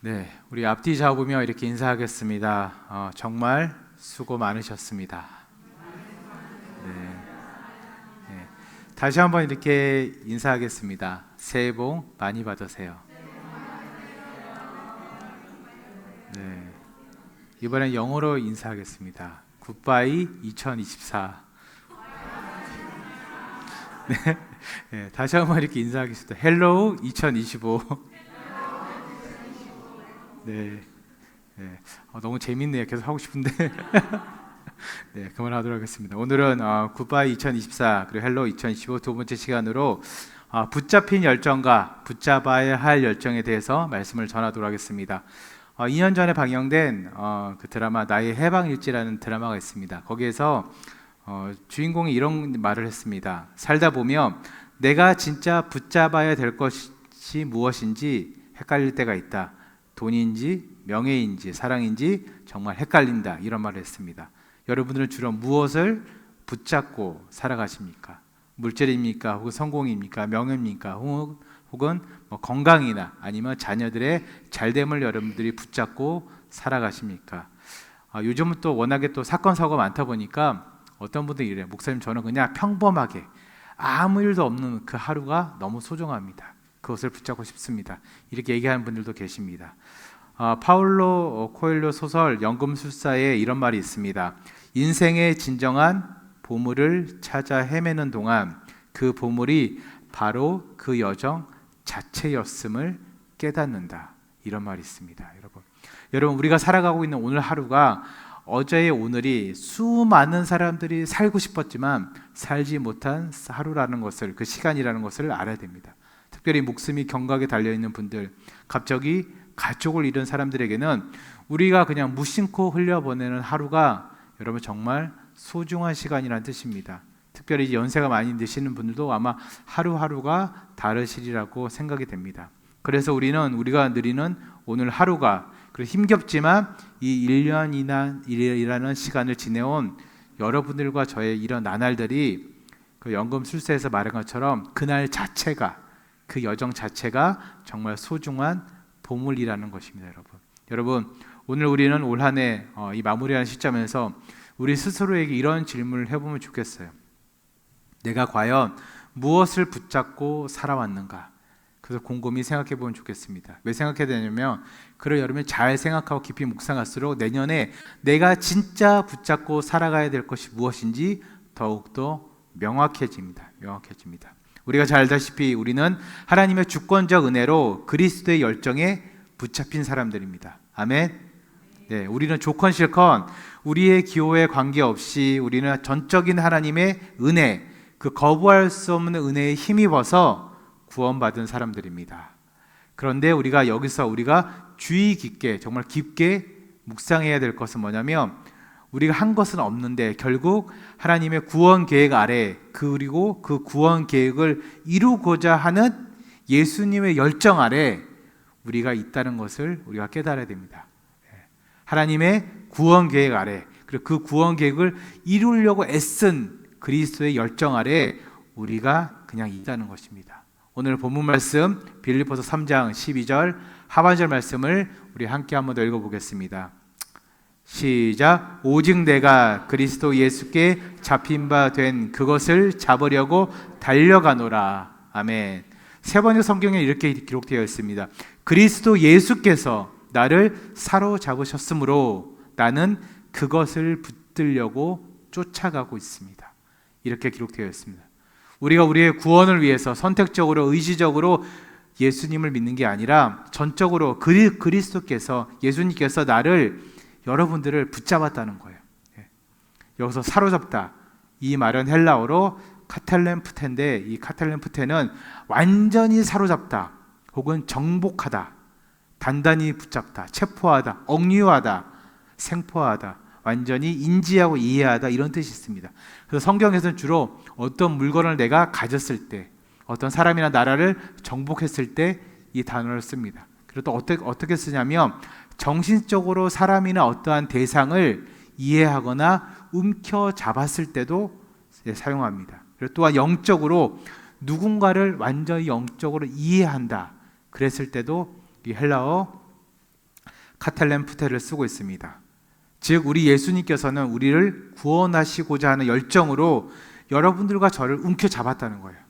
네, 우리 앞뒤 잡으며 이렇게 인사하겠습니다. 어, 정말 수고 많으셨습니다. 네. 네. 다시 한번 이렇게 인사하겠습니다. 새해 복 많이 받으세요. 네. 이번엔 영어로 인사하겠습니다. 굿바이 2024. 네. 네. 다시 한번 이렇게 인사하겠습니다. 헬로우 2025. 네. 네. 어, 너무 재밌네요. 계속 하고 싶은데. 네, 그만하도록 하겠습니다. 오늘은 어, 굿바이 2024 그리고 헬로 2025 두 번째 시간으로 어, 붙잡힌 열정과 붙잡아야 할 열정에 대해서 말씀을 전하도록 하겠습니다. 어, 2년 전에 방영된 어, 그 드라마 나의 해방일지라는 드라마가 있습니다. 거기에서 어, 주인공이 이런 말을 했습니다. 살다 보면 내가 진짜 붙잡아야 될 것이 무엇인지 헷갈릴 때가 있다. 돈인지 명예인지 사랑인지 정말 헷갈린다 이런 말을 했습니다. 여러분들은 주로 무엇을 붙잡고 살아가십니까? 물질입니까? 혹은 성공입니까? 명예입니까? 혹은 뭐 건강이나 아니면 자녀들의 잘됨을 여러분들이 붙잡고 살아가십니까? 아, 요즘은 또 워낙에 또 사건 사고가 많다 보니까 어떤 분들이 이래요. 목사님 저는 그냥 평범하게 아무 일도 없는 그 하루가 너무 소중합니다. 그것을 붙잡고 싶습니다. 이렇게 얘기하는 분들도 계십니다. 어, 파울로 코엘료 소설 연금술사에 이런 말이 있습니다. 인생의 진정한 보물을 찾아 헤매는 동안 그 보물이 바로 그 여정 자체였음을 깨닫는다. 이런 말이 있습니다. 여러분. 여러분 우리가 살아가고 있는 오늘 하루가 어제의 오늘이 수많은 사람들이 살고 싶었지만 살지 못한 하루라는 것을 그 시간이라는 것을 알아야 됩니다. 특별히 목숨이 경각에 달려 있는 분들, 갑자기 가족을 잃은 사람들에게는 우리가 그냥 무심코 흘려보내는 하루가 여러분 정말 소중한 시간이라는 뜻입니다. 특별히 연세가 많이 드시는 분들도 아마 하루하루가 다르시리라고 생각이 됩니다. 그래서 우리는 우리가 누리는 오늘 하루가 힘겹지만 이 1년이나 시간을 지내온 여러분들과 저의 이런 나날들이 그 연금 술세에서 말한 것처럼 그날 자체가 그 여정 자체가 정말 소중한 보물이라는 것입니다, 여러분. 여러분, 오늘 우리는 올 한해 어, 이 마무리하는 시점에서 우리 스스로에게 이런 질문을 해보면 좋겠어요. 내가 과연 무엇을 붙잡고 살아왔는가? 그래서 곰곰이 생각해 보면 좋겠습니다. 왜 생각해야 되냐면, 그를 여러분이 잘 생각하고 깊이 묵상할수록 내년에 내가 진짜 붙잡고 살아가야 될 것이 무엇인지 더욱더 명확해집니다. 명확해집니다. 우리가 잘 알다시피 우리는 하나님의 주권적 은혜로 그리스도의 열정에 붙잡힌 사람들입니다. 아멘. 네, 우리는 조건 실건 우리의 기호에 관계없이 우리는 전적인 하나님의 은혜, 그 거부할 수 없는 은혜에 힘입어서 구원받은 사람들입니다. 그런데 우리가 여기서 우리가 주의 깊게 정말 깊게 묵상해야 될 것은 뭐냐면 우리가 한 것은 없는데 결국 하나님의 구원 계획 아래 그리고 그 구원 계획을 이루고자 하는 예수님의 열정 아래 우리가 있다는 것을 우리가 깨달아야 됩니다. 예. 하나님의 구원 계획 아래 그리고 그 구원 계획을 이루려고 애쓴 그리스도의 열정 아래 우리가 그냥 있다는 것입니다. 오늘 본문 말씀 빌립보서 3장 12절 하반절 말씀을 우리 함께 한번 더 읽어보겠습니다. 시작. 오직 내가 그리스도 예수께 잡힌 바 된 그것을 잡으려고 달려가노라. 아멘. 세 번째 성경에 이렇게 기록되어 있습니다. 그리스도 예수께서 나를 사로잡으셨으므로 나는 그것을 붙들려고 쫓아가고 있습니다. 이렇게 기록되어 있습니다. 우리가 우리의 구원을 위해서 선택적으로 의지적으로 예수님을 믿는 게 아니라 전적으로 그리, 그리스도께서 예수님께서 나를 여러분들을 붙잡았다는 거예요. 예. 여기서 사로잡다 이 말은 헬라어로 카탈렘프테인데 이 카탈렘프테는 완전히 사로잡다 혹은 정복하다 단단히 붙잡다 체포하다 억류하다 생포하다 완전히 인지하고 이해하다 이런 뜻이 있습니다. 그래서 성경에서는 주로 어떤 물건을 내가 가졌을 때 어떤 사람이나 나라를 정복했을 때 이 단어를 씁니다. 그리고 또 어떻게, 어떻게 쓰냐면 정신적으로 사람이나 어떠한 대상을 이해하거나 움켜 잡았을 때도 사용합니다. 그리고 또한 영적으로 누군가를 완전히 영적으로 이해한다. 그랬을 때도 이 헬라어 카텔렘프테를 쓰고 있습니다. 즉 우리 예수님께서는 우리를 구원하시고자 하는 열정으로 여러분들과 저를 움켜잡았다는 거예요.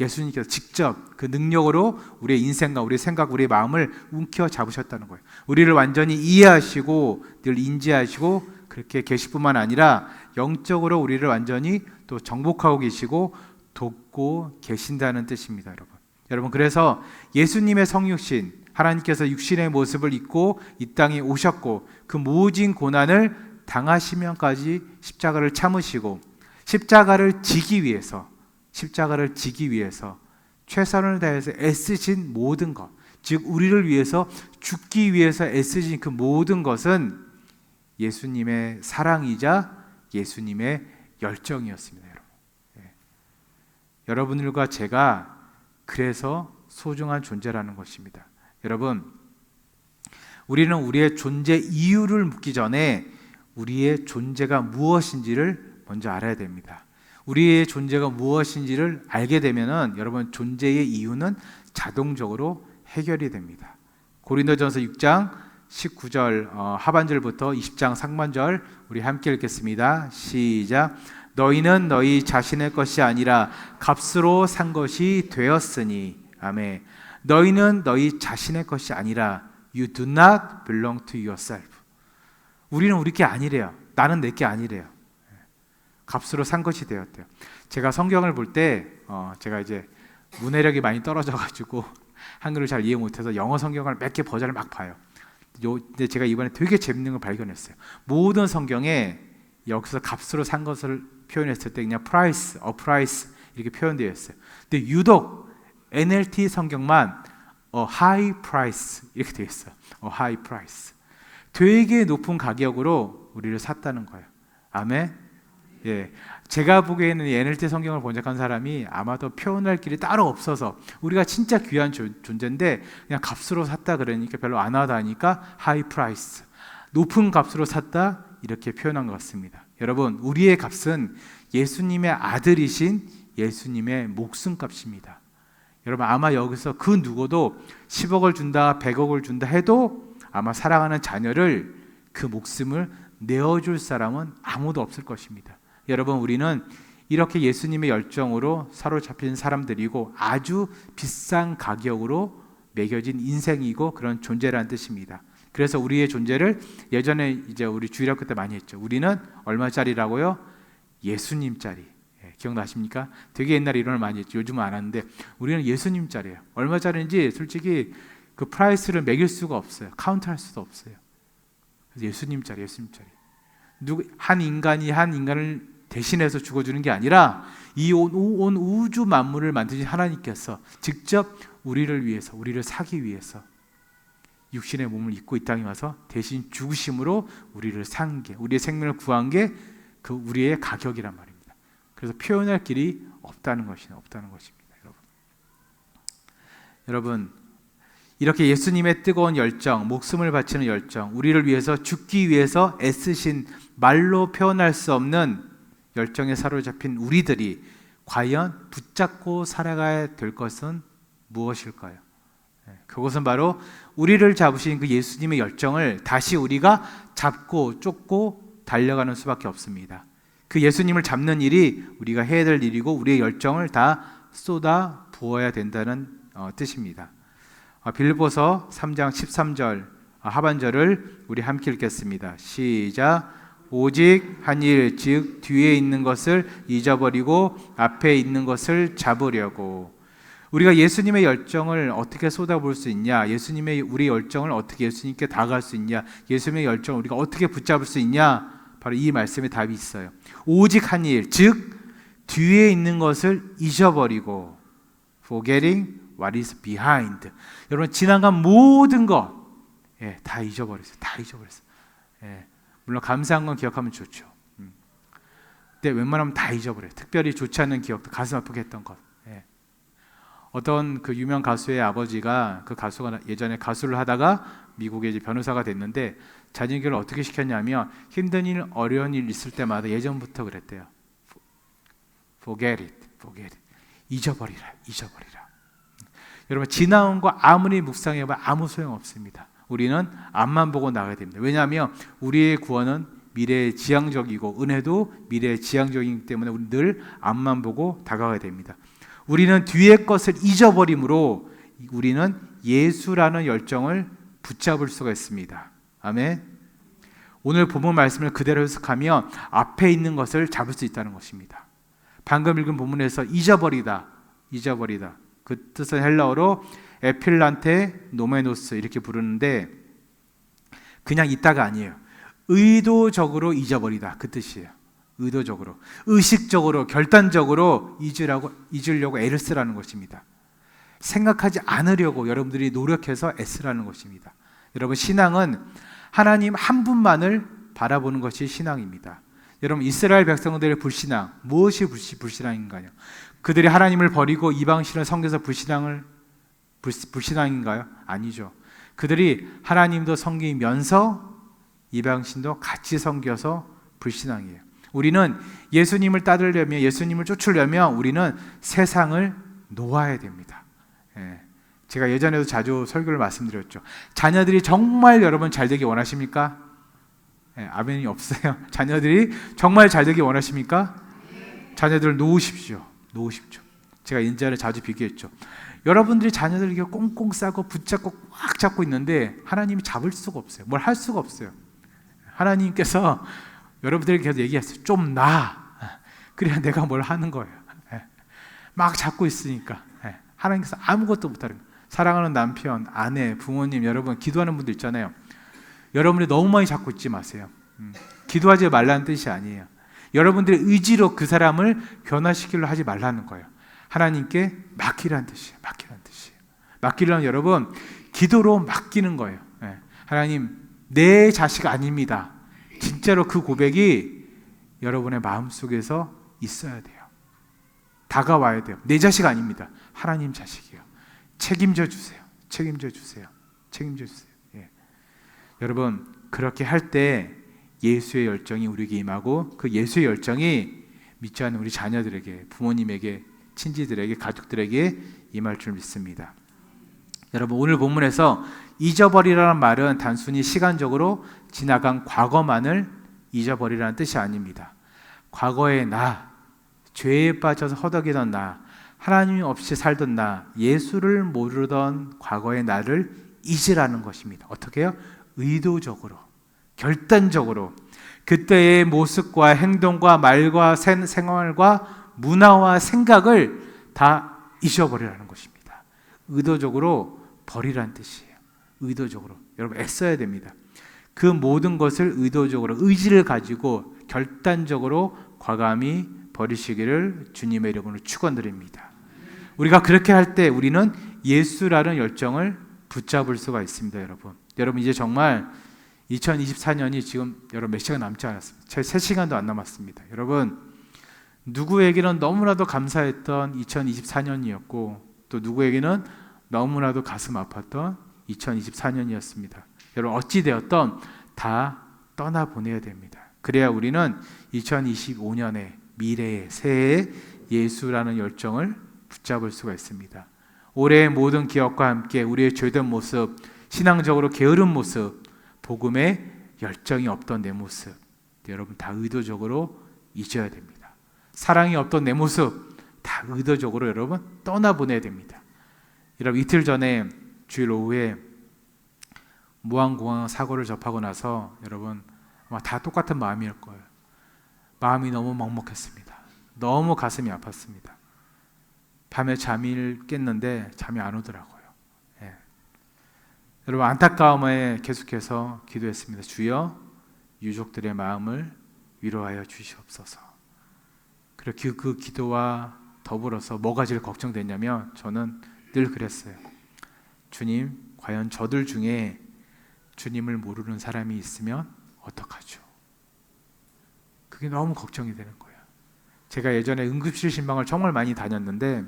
예. 예수님께서 직접 그 능력으로 우리의 인생과 우리의 생각, 우리의 마음을 움켜 잡으셨다는 거예요. 우리를 완전히 이해하시고 늘 인지하시고 그렇게 계실 뿐만 아니라 영적으로 우리를 완전히 또 정복하고 계시고 돕고 계신다는 뜻입니다, 여러분. 여러분 그래서 예수님의 성육신 하나님께서 육신의 모습을 입고 이 땅에 오셨고 그 모진 고난을 당하시면까지 십자가를 참으시고 십자가를 지기 위해서 십자가를 지기 위해서 최선을 다해서 애쓰신 모든 것, 즉 우리를 위해서 죽기 위해서 애쓰신 그 모든 것은 예수님의 사랑이자 예수님의 열정이었습니다, 여러분. 예. 여러분들과 제가 그래서 소중한 존재라는 것입니다. 여러분, 우리는 우리의 존재 이유를 묻기 전에 우리의 존재가 무엇인지를 먼저 알아야 됩니다. 우리의 존재가 무엇인지를 알게 되면은 여러분 존재의 이유는 자동적으로 해결이 됩니다. 고린도전서 6장 19절 어, 하반절부터 20장 상반절 우리 함께 읽겠습니다. 시작. 너희는 너희 자신의 것이 아니라 값으로 산 것이 되었으니 아멘. 너희는 너희 자신의 것이 아니라 you do not belong to yourself. 우리는 우리 게 아니래요. 나는 내 게 아니래요. 값으로 산 것이 되었대요. 제가 성경을 볼때 어, 제가 이제 문해력이 많이 떨어져 가지고 한글을 잘 이해 못해서 영어 성경을 몇 개 버전을 막 봐요. 요, 근데 제가 이번에 되게 재밌는 걸 발견했어요. 모든 성경에 여기서 값으로 산 것을 표현했을 때 그냥 price, a price 이렇게 표현되어 있어요. 근데 유독 NLT 성경만 a high price 이렇게 되어 있어요. a high price. 되게 높은 가격으로 우리를 샀다는 거예요. 아멘. 예, 제가 보기에는 NLT 성경을 번역한 사람이 아마도 표현할 길이 따로 없어서 우리가 진짜 귀한 존재인데 그냥 값으로 샀다 그러니까 별로 안 와닿으니까 하이 프라이스 높은 값으로 샀다 이렇게 표현한 것 같습니다. 여러분 우리의 값은 예수님의 아들이신 예수님의 목숨값입니다. 여러분 아마 여기서 그 누구도 10억을 준다 100억을 준다 해도 아마 사랑하는 자녀를 그 목숨을 내어줄 사람은 아무도 없을 것입니다. 여러분 우리는 이렇게 예수님의 열정으로 사로잡힌 사람들이고 아주 비싼 가격으로 매겨진 인생이고 그런 존재라는 뜻입니다. 그래서 우리의 존재를 예전에 이제 우리 주일학교 때 많이 했죠. 우리는 얼마짜리라고요? 예수님짜리. 예, 기억나십니까? 되게 옛날에 이런 걸 많이 했죠. 요즘은 안 하는데 우리는 예수님짜리예요. 얼마짜리인지 솔직히 그 프라이스를 매길 수가 없어요. 카운트할 수도 없어요. 예수님짜리, 예수님짜리. 누구 한 인간이 한 인간을 대신해서 죽어주는 게 아니라 이온 우주 만물을 만드신 하나님께서 직접 우리를 위해서, 우리를 사기 위해서 육신의 몸을 입고 이 땅에 와서 대신 죽으심으로 우리를 산 게, 우리의 생명을 구한 게 그 우리의 가격이란 말입니다. 그래서 표현할 길이 없다는 것이 없다는 것입니다, 여러분. 여러분, 이렇게 예수님의 뜨거운 열정, 목숨을 바치는 열정, 우리를 위해서 죽기 위해서 애쓰신 말로 표현할 수 없는 열정에 사로잡힌 우리들이 과연 붙잡고 살아가야 될 것은 무엇일까요? 네, 그것은 바로 우리를 잡으신 그 예수님의 열정을 다시 우리가 잡고 쫓고 달려가는 수밖에 없습니다. 그 예수님을 잡는 일이 우리가 해야 될 일이고 우리의 열정을 다 쏟아 부어야 된다는 어, 뜻입니다. 어, 빌보서 3장 13절 어, 하반절을 우리 함께 읽겠습니다. 시작. 오직 한 일, 즉 뒤에 있는 것을 잊어버리고 앞에 있는 것을 잡으려고. 우리가 예수님의 열정을 어떻게 쏟아볼 수 있냐? 예수님의 우리 열정을 어떻게 예수님께 다가갈 수 있냐? 예수님의 열정을 우리가 어떻게 붙잡을 수 있냐? 바로 이 말씀에 답이 있어요. 오직 한 일, 즉 뒤에 있는 것을 잊어버리고 forgetting what is behind. 여러분 지나간 모든 것, 예, 다 잊어버렸어요. 다 잊어버렸어요. 예. 물론 감사한 건 기억하면 좋죠. 음. 근데 웬만하면 다 잊어버려요. 특별히 좋지 않은 기억도 가슴 아프게 했던 것. 예. 어떤 그 유명 가수의 아버지가 그 가수가 예전에 가수를 하다가 미국에 이제 변호사가 됐는데 자녀교를 어떻게 시켰냐면 힘든 일, 어려운 일 있을 때마다 예전부터 그랬대요. Forget it, forget it. 잊어버리라, 잊어버리라. 여러분 지나온 거 아무리 묵상해봐 아무 소용 없습니다. 우리는 앞만 보고 나가야 됩니다. 왜냐하면 우리의 구원은 미래의 지향적이고 은혜도 미래의 지향적이기 때문에 우리 늘 앞만 보고 다가가야 됩니다. 우리는 뒤의 것을 잊어버림으로 우리는 예수라는 열정을 붙잡을 수가 있습니다. 아멘. 오늘 본문 말씀을 그대로 해석하면 앞에 있는 것을 잡을 수 있다는 것입니다. 방금 읽은 본문에서 잊어버리다, 잊어버리다. 그 뜻은 헬라어로 에필란테 노메노스 이렇게 부르는데 그냥 있다가 아니에요. 의도적으로 잊어버리다 그 뜻이에요. 의도적으로, 의식적으로, 결단적으로 잊으라고 잊으려고 애를 쓰라는 것입니다. 생각하지 않으려고 여러분들이 노력해서 애쓰라는 것입니다. 여러분 신앙은 하나님 한 분만을 바라보는 것이 신앙입니다. 여러분 이스라엘 백성들의 불신앙 무엇이 불신앙인가요? 그들이 하나님을 버리고 이방신을 섬겨서 불신앙을 불신앙인가요? 아니죠. 그들이 하나님도 섬기면서 이방신도 같이 섬겨서 불신앙이에요. 우리는 예수님을 따르려면 예수님을 쫓으려면 우리는 세상을 놓아야 됩니다. 예. 제가 예전에도 자주 설교를 말씀드렸죠. 자녀들이 정말 여러분 잘 되기 원하십니까? 예, 아멘이 없어요. 자녀들이 정말 잘 되기 원하십니까? 자녀들을 놓으십시오. 놓으십시오. 제가 인자를 자주 비교했죠. 여러분들이 자녀들 이렇게 꽁꽁 싸고 붙잡고 꽉 잡고 있는데 하나님이 잡을 수가 없어요. 뭘 할 수가 없어요. 하나님께서 여러분들에게 계속 얘기했어요. 좀 나. 그래야 내가 뭘 하는 거예요. 예. 막 잡고 있으니까. 예. 하나님께서 아무것도 못하는 거예요. 사랑하는 남편, 아내, 부모님, 여러분 기도하는 분들 있잖아요. 여러분이 너무 많이 잡고 있지 마세요. 음. 기도하지 말라는 뜻이 아니에요. 여러분들의 의지로 그 사람을 변화시키려 하지 말라는 거예요. 하나님께 맡기라는 뜻이에요. 맡기라는 뜻이에요. 맡기려면 여러분 기도로 맡기는 거예요. 네. 하나님 내 자식 아닙니다. 진짜로 그 고백이 여러분의 마음 속에서 있어야 돼요. 다가와야 돼요. 내 자식 아닙니다. 하나님 자식이요. 책임져 주세요. 책임져 주세요. 책임져 주세요. 예. 여러분 그렇게 할 때 예수의 열정이 우리에게 임하고 그 예수의 열정이 믿지 않는 우리 자녀들에게 부모님에게 친지들에게 가족들에게 임할 줄 믿습니다. 여러분 오늘 본문에서 잊어버리라는 말은 단순히 시간적으로 지나간 과거만을 잊어버리라는 뜻이 아닙니다. 과거의 나, 죄에 빠져서 허덕이던 나, 하나님 없이 살던 나, 예수를 모르던 과거의 나를 잊으라는 것입니다. 어떻게요? 의도적으로, 결단적으로 그때의 모습과 행동과 말과 생활과 문화와 생각을 다 잊어버리라는 것입니다. 의도적으로 버리라는 뜻이에요. 의도적으로. 여러분 애써야 됩니다. 그 모든 것을 의도적으로 의지를 가지고 결단적으로 과감히 버리시기를 주님의 이름으로 축원드립니다. 우리가 그렇게 할 때 우리는 예수라는 열정을 붙잡을 수가 있습니다, 여러분. 여러분 이제 정말 2024년이 지금 여러분 몇 시간 남지 않았습니다. 제 3시간도 안 남았습니다. 여러분 누구에게는 너무나도 감사했던 2024년이었고 또 누구에게는 너무나도 가슴 아팠던 2024년이었습니다. 여러분 어찌 되었던 다 떠나 보내야 됩니다. 그래야 우리는 2025년에 미래의 새해 예수라는 열정을 붙잡을 수가 있습니다. 올해의 모든 기억과 함께 우리의 죄된 모습, 신앙적으로 게으른 모습, 복음에 열정이 없던 내 모습, 여러분 다 의도적으로 잊어야 됩니다. 사랑이 없던 내 모습 다 의도적으로 여러분 떠나보내야 됩니다. 여러분 이틀 전에 주일 오후에 무항공항 사고를 접하고 나서 여러분 아마 다 똑같은 마음일 거예요. 마음이 너무 먹먹했습니다. 너무 가슴이 아팠습니다. 밤에 잠을 깼는데 잠이 안 오더라고요. 예. 여러분 안타까움에 계속해서 기도했습니다. 주여 유족들의 마음을 위로하여 주시옵소서. 그렇게 그 기도와 더불어서 뭐가 제일 걱정됐냐면 저는 늘 그랬어요. 주님, 과연 저들 중에 주님을 모르는 사람이 있으면 어떡하죠? 그게 너무 걱정이 되는 거예요. 제가 예전에 응급실 신방을 정말 많이 다녔는데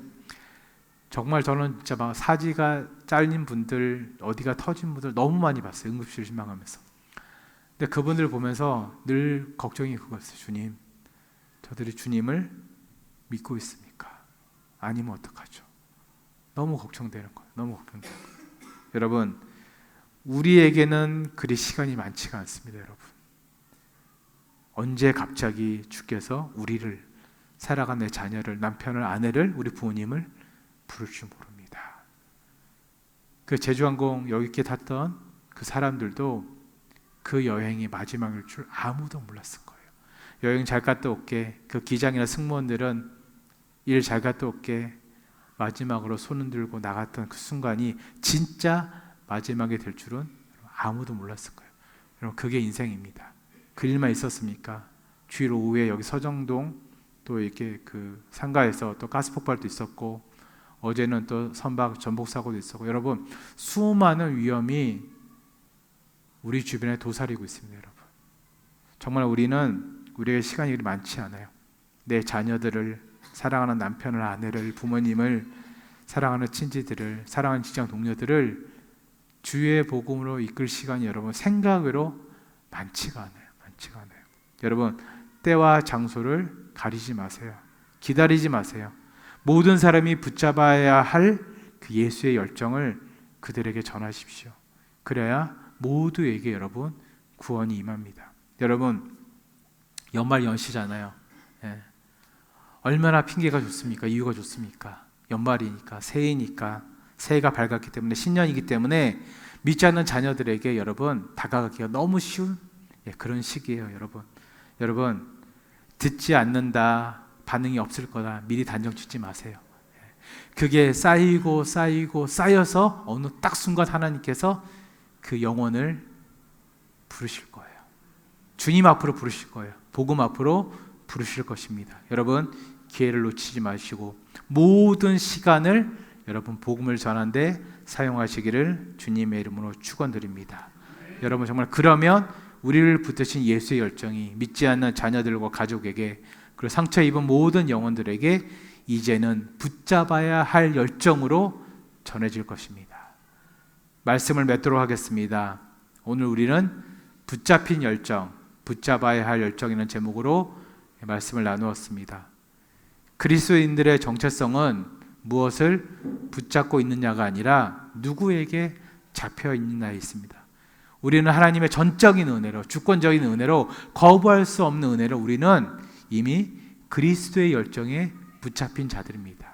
정말 저는 진짜 막 사지가 잘린 분들, 어디가 터진 분들 너무 많이 봤어요. 응급실 신방하면서. 근데 그분들 보면서 늘 걱정이 그거였어요. 주님, 저들이 주님을 믿고 있습니까? 아니면 어떡하죠? 너무 걱정되는 거예요. 너무 걱정되는 거예요. 여러분, 우리에게는 그리 시간이 많지가 않습니다, 여러분. 언제 갑자기 주께서 우리를 살아간 내 자녀를, 남편을, 아내를, 우리 부모님을 부를 줄 모릅니다. 그 제주항공 여기 있게 탔던 그 사람들도 그 여행이 마지막일 줄 아무도 몰랐을. 여행 잘 갔다 올게. 그 기장이나 승무원들은 일 잘 갔다 올게. 마지막으로 손을 들고 나갔던 그 순간이 진짜 마지막이 될 줄은 아무도 몰랐을 거예요. 여러분 그게 인생입니다. 그 일만 있었습니까? 주일 오후에 여기 서정동 또 이렇게 그 상가에서 또 가스 폭발도 있었고 어제는 또 선박 전복 사고도 있었고 여러분 수많은 위험이 우리 주변에 도사리고 있습니다, 여러분. 정말 우리는 우리의 시간이 많지 않아요. 내 자녀들을 사랑하는 남편을 아내를 부모님을 사랑하는 친지들을 사랑하는 직장 동료들을 주의 복음으로 이끌 시간이 여러분 생각으로 많지가 않아요. 많지가 않아요. 여러분 때와 장소를 가리지 마세요. 기다리지 마세요. 모든 사람이 붙잡아야 할 그 예수의 열정을 그들에게 전하십시오. 그래야 모두에게 여러분 구원이 임합니다. 여러분 연말 연시잖아요. 예. 얼마나 핑계가 좋습니까? 이유가 좋습니까? 연말이니까 새해니까 새해가 밝았기 때문에 신년이기 때문에 믿지 않는 자녀들에게 여러분 다가가기가 너무 쉬운 예, 그런 시기예요, 여러분. 여러분 듣지 않는다 반응이 없을 거다 미리 단정 짓지 마세요. 예. 그게 쌓이고 쌓이고 쌓여서 어느 딱 순간 하나님께서 그 영혼을 부르실 거예요. 주님 앞으로 부르실 거예요. 복음 앞으로 부르실 것입니다. 여러분 기회를 놓치지 마시고 모든 시간을 여러분 복음을 전하는데 사용하시기를 주님의 이름으로 축원드립니다. 여러분 정말 그러면 우리를 붙드신 예수의 열정이 믿지 않는 자녀들과 가족에게 그리고 상처 입은 모든 영혼들에게 이제는 붙잡아야 할 열정으로 전해질 것입니다. 말씀을 맺도록 하겠습니다. 오늘 우리는 붙잡힌 열정, 붙잡아야 할 열정이라는 제목으로 말씀을 나누었습니다. 그리스도인들의 정체성은 무엇을 붙잡고 있느냐가 아니라 누구에게 잡혀 있느냐에 있습니다. 우리는 하나님의 전적인 은혜로 주권적인 은혜로 거부할 수 없는 은혜로 우리는 이미 그리스도의 열정에 붙잡힌 자들입니다.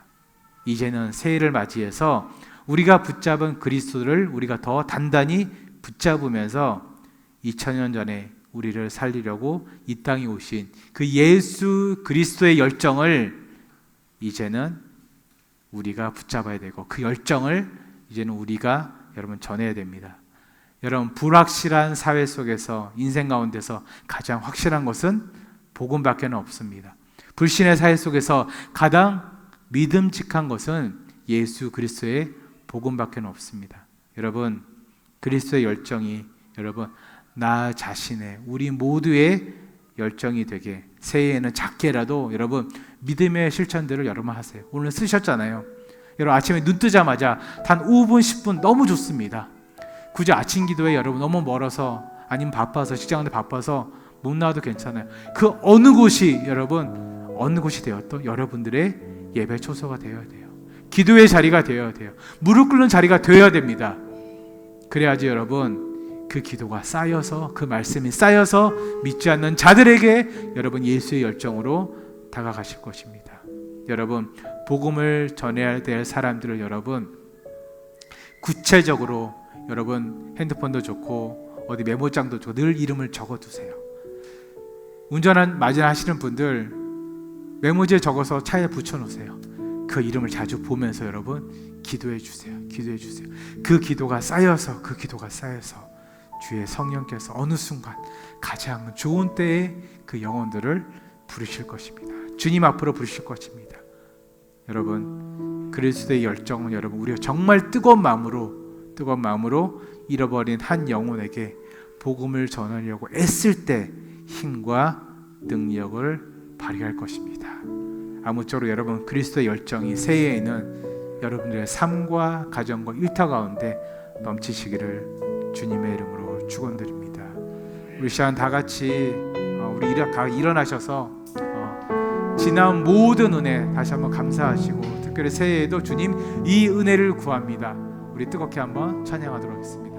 이제는 새해를 맞이해서 우리가 붙잡은 그리스도를 우리가 더 단단히 붙잡으면서 2000년 전에 우리를 살리려고 이 땅에 오신 그 예수 그리스도의 열정을 이제는 우리가 붙잡아야 되고 그 열정을 이제는 우리가 여러분 전해야 됩니다. 여러분 불확실한 사회 속에서 인생 가운데서 가장 확실한 것은 복음밖에 없습니다. 불신의 사회 속에서 가장 믿음직한 것은 예수 그리스도의 복음밖에 없습니다. 여러분 그리스도의 열정이 여러분 나 자신의 우리 모두의 열정이 되게 새해에는 작게라도 여러분 믿음의 실천들을 여러분 하세요. 오늘 쓰셨잖아요. 여러분 아침에 눈 뜨자마자 단 5분 10분 너무 좋습니다. 굳이 아침 기도에 여러분 너무 멀어서 아니면 바빠서 직장인데 바빠서 못 나와도 괜찮아요. 그 어느 곳이 여러분 어느 곳이 되었던 여러분들의 예배 초소가 되어야 돼요. 기도의 자리가 되어야 돼요. 무릎 꿇는 자리가 되어야 됩니다. 그래야지 여러분 그 기도가 쌓여서 그 말씀이 쌓여서 믿지 않는 자들에게 여러분 예수의 열정으로 다가가실 것입니다. 여러분 복음을 전해야 될 사람들을 여러분 구체적으로 여러분 핸드폰도 좋고 어디 메모장도 좋고 늘 이름을 적어 두세요. 운전한 마진하시는 분들 메모지에 적어서 차에 붙여 놓으세요. 그 이름을 자주 보면서 여러분 기도해 주세요. 기도해 주세요. 그 기도가 쌓여서 그 기도가 쌓여서 주의 성령께서 어느 순간 가장 좋은 때에 그 영혼들을 부르실 것입니다. 주님 앞으로 부르실 것입니다. 여러분 그리스도의 열정은 여러분 우리가 정말 뜨거운 마음으로 뜨거운 마음으로 잃어버린 한 영혼에게 복음을 전하려고 애쓸 때 힘과 능력을 발휘할 것입니다. 아무쪼록 여러분 그리스도의 열정이 새해에는 여러분들의 삶과 가정과 일터 가운데 넘치시기를 주님의 이름으로 축원드립니다. 우리 시간 다 같이 어, 우리 일어나셔서 어, 지난 모든 은혜 다시 한번 감사하시고 특별히 새해에도 주님 이 은혜를 구합니다. 우리 뜨겁게 한번 찬양하도록 하겠습니다.